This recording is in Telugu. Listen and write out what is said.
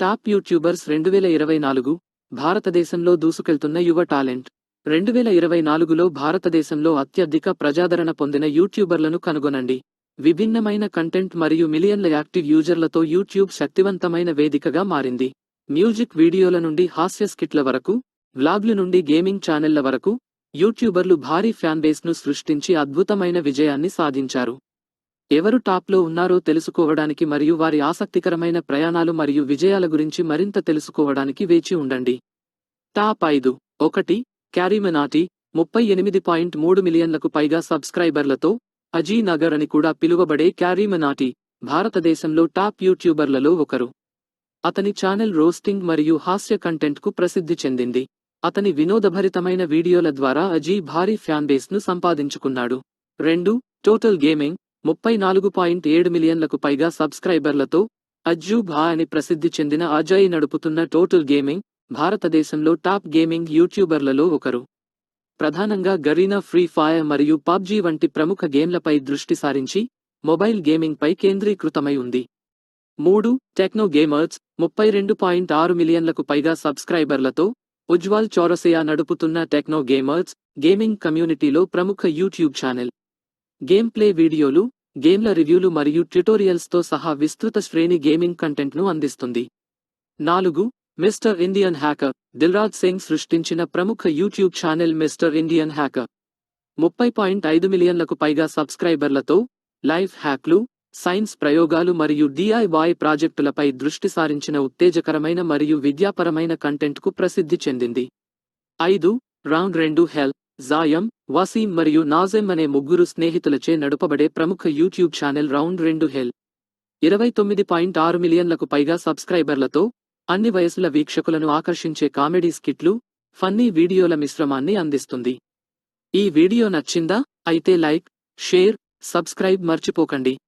టాప్ యూట్యూబర్స్ రెండు వేల ఇరవై నాలుగు భారతదేశంలో దూసుకెళ్తున్న యువ టాలెంట్. రెండు వేల ఇరవై నాలుగులో భారతదేశంలో అత్యధిక ప్రజాదరణ పొందిన యూట్యూబర్లను కనుగొనండి. విభిన్నమైన కంటెంట్ మరియు మిలియన్ల యాక్టివ్ యూజర్లతో యూట్యూబ్ శక్తివంతమైన వేదికగా మారింది. మ్యూజిక్ వీడియోల నుండి హాస్య స్కిట్ల వరకు వ్లాగ్లు నుండి గేమింగ్ ఛానెళ్ళ వరకు యూట్యూబర్లు భారీ ఫ్యాన్ బేస్ను సృష్టించి అద్భుతమైన విజయాన్ని సాధించారు. ఎవరు టాప్లో ఉన్నారో తెలుసుకోవడానికి మరియు వారి ఆసక్తికరమైన ప్రయాణాలు మరియు విజయాల గురించి మరింత తెలుసుకోవడానికి వేచి ఉండండి. టాప్ ఐదు. ఒకటి క్యారీమనాటి ముప్పై ఎనిమిది పాయింట్ మూడు మిలియన్లకు పైగా సబ్స్క్రైబర్లతో అజీ నగర్ అని కూడా పిలువబడే క్యారీమనాటి భారతదేశంలో టాప్ యూట్యూబర్లలో ఒకరు. అతని ఛానల్ రోస్టింగ్ మరియు హాస్య కంటెంట్కు ప్రసిద్ధి చెందింది. అతని వినోదభరితమైన వీడియోల ద్వారా అజీ భారీ ఫ్యాన్బేస్ను సంపాదించుకున్నాడు. రెండు టోటల్ గేమింగ్ ముప్పై నాలుగు పాయింట్ ఏడు మిలియన్లకు పైగా సబ్స్క్రైబర్లతో అజ్జు భా అని ప్రసిద్ధి చెందిన అజయ్ నడుపుతున్న టోటల్ గేమింగ్ భారతదేశంలో టాప్ గేమింగ్ యూట్యూబర్లలో ఒకరు. ప్రధానంగా గరీనా ఫ్రీ ఫైర్ మరియు పబ్జీ వంటి ప్రముఖ గేమ్లపై దృష్టి సారించి మొబైల్ గేమింగ్పై కేంద్రీకృతమై ఉంది. మూడు టెక్నో గేమర్స్ ముప్పై రెండు పాయింట్ ఆరు మిలియన్లకు పైగా సబ్స్క్రైబర్లతో ఉజ్వాల్ చౌరసియా నడుపుతున్న టెక్నో గేమర్స్ గేమింగ్ కమ్యూనిటీలో ప్రముఖ యూట్యూబ్ ఛానల్. గేమ్ ప్లే వీడియోలు గేమ్ల రివ్యూలు మరియు ట్యుటోరియల్స్తో సహా విస్తృత శ్రేణి గేమింగ్ కంటెంట్ను అందిస్తుంది. నాలుగు mister Indian hacker. Dilraj Singh సృష్టించిన ప్రముఖ YouTube channel mister Indian hacker. ముప్పై పాయింట్ ఐదు మిలియన్లకు పైగా సబ్స్క్రైబర్లతో లైఫ్ హ్యాక్లు సైన్స్ ప్రయోగాలు మరియు డిఐవాయ్ ప్రాజెక్టులపై దృష్టి సారించిన ఉత్తేజకరమైన మరియు విద్యాపరమైన కంటెంట్కు ప్రసిద్ధి చెందింది. ఐదు రౌండ్ రెండు హెల్త్ జాయం వసీం మరియు నాజెం అనే ముగ్గురు స్నేహితులచే నడుపబడే ప్రముఖ యూట్యూబ్ ఛానల్ రౌండ్ రెండు హెల్. ఇరవై తొమ్మిది పాయింట్ ఆరు మిలియన్లకు పైగా సబ్స్క్రైబర్లతో అన్ని వయసుల వీక్షకులను ఆకర్షించే కామెడీ స్కిట్లు ఫన్నీ వీడియోల మిశ్రమాన్ని అందిస్తుంది. ఈ వీడియో నచ్చిందా? అయితే లైక్ షేర్ సబ్స్క్రైబ్ మర్చిపోకండి.